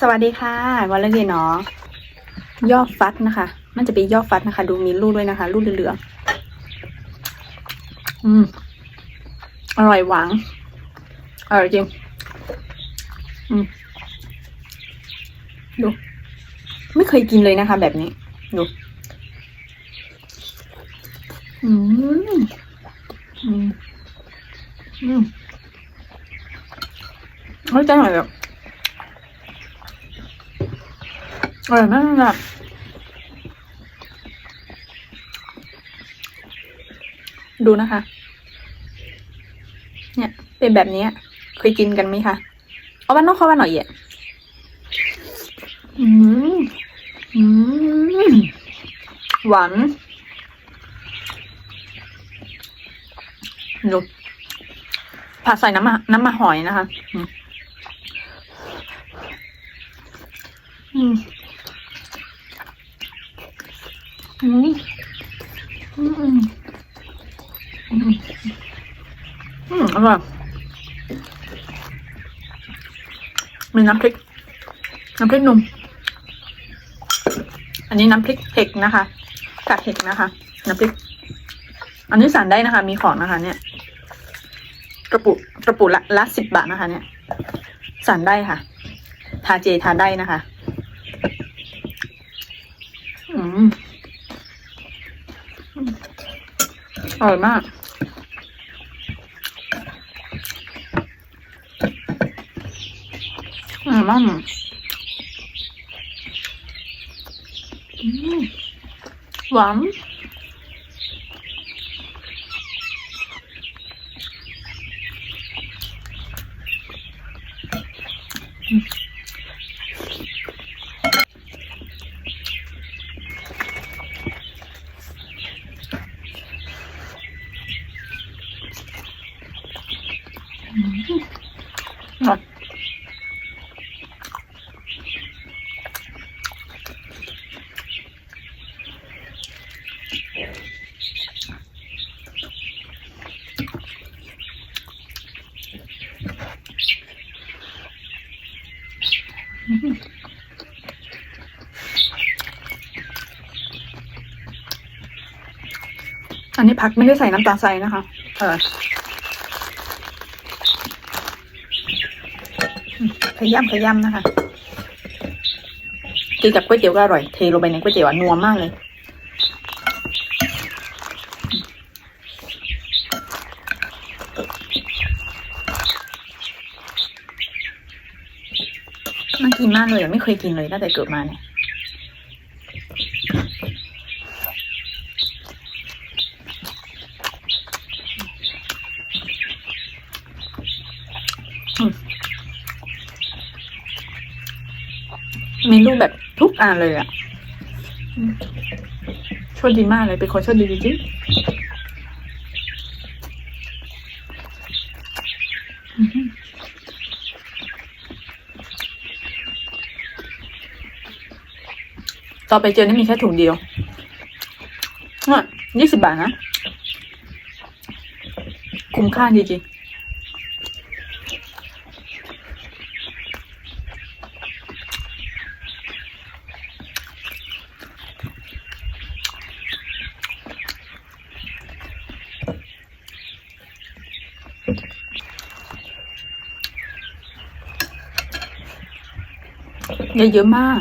สวัสดีค่ะวันละเรียนเนาะยอดฟัดนะคะ มันจะเป็นยอดฟัดนะคะ ดูมีลูกด้วยนะคะ ลูกเหลืองอืม อร่อยหวานอร่อยจริง อืม ดู ไม่เคยกินเลยนะคะ แบบนี้ ดู อืม อืม อืมรสชาติอร่อยแบบ อร่อยมากอะดูนะคะ เนี่ย เป็นแบบนี้เคยกินกันไหมคะเอาบ้านนอกเข้าบ้านหน่อยอะอืมอืมหวานดูผัดใส่น้ำมะน้ำมะหอยนะคะ อืม อืมอืมอืมอืมอืมอืมอร่อยมีน้ำพริก น้ำพริกหนุ่ม อันนี้น้ำพริกเห็กนะคะกากเห็กนะคะ น้ำพริก อันนี้สั่งได้นะคะ มีของนะคะ เนี่ยกระปุกกระปุกละละสิบบาทนะคะ เนี่ยสั่งได้ค่ะ ทาเจทานได้นะคะ อืม อร่อยมากอืมอืมอืมหวานอืม อันนี้ผักไม่ได้ใส่น้ำตาลใส่นะคะเออขยำขยำนะคะกินกับก๋วยเตี๋ยวก็อร่อย เทลงไปในก๋วยเตี๋ยวนัวมากเลย กินมากเลยไม่เคยกินเลยตั้งแต่เกิดมาเนี่ยมีรูปแบบทุกอันเลยอะโชคดีมากเลย เป็นคนโชคดีจริงๆ อือหือต่อไปเจอนี่มีแค่ถุงเดียวอะยี่สิบบาทนะ คุ้มค่าจริงๆเยอะๆมาก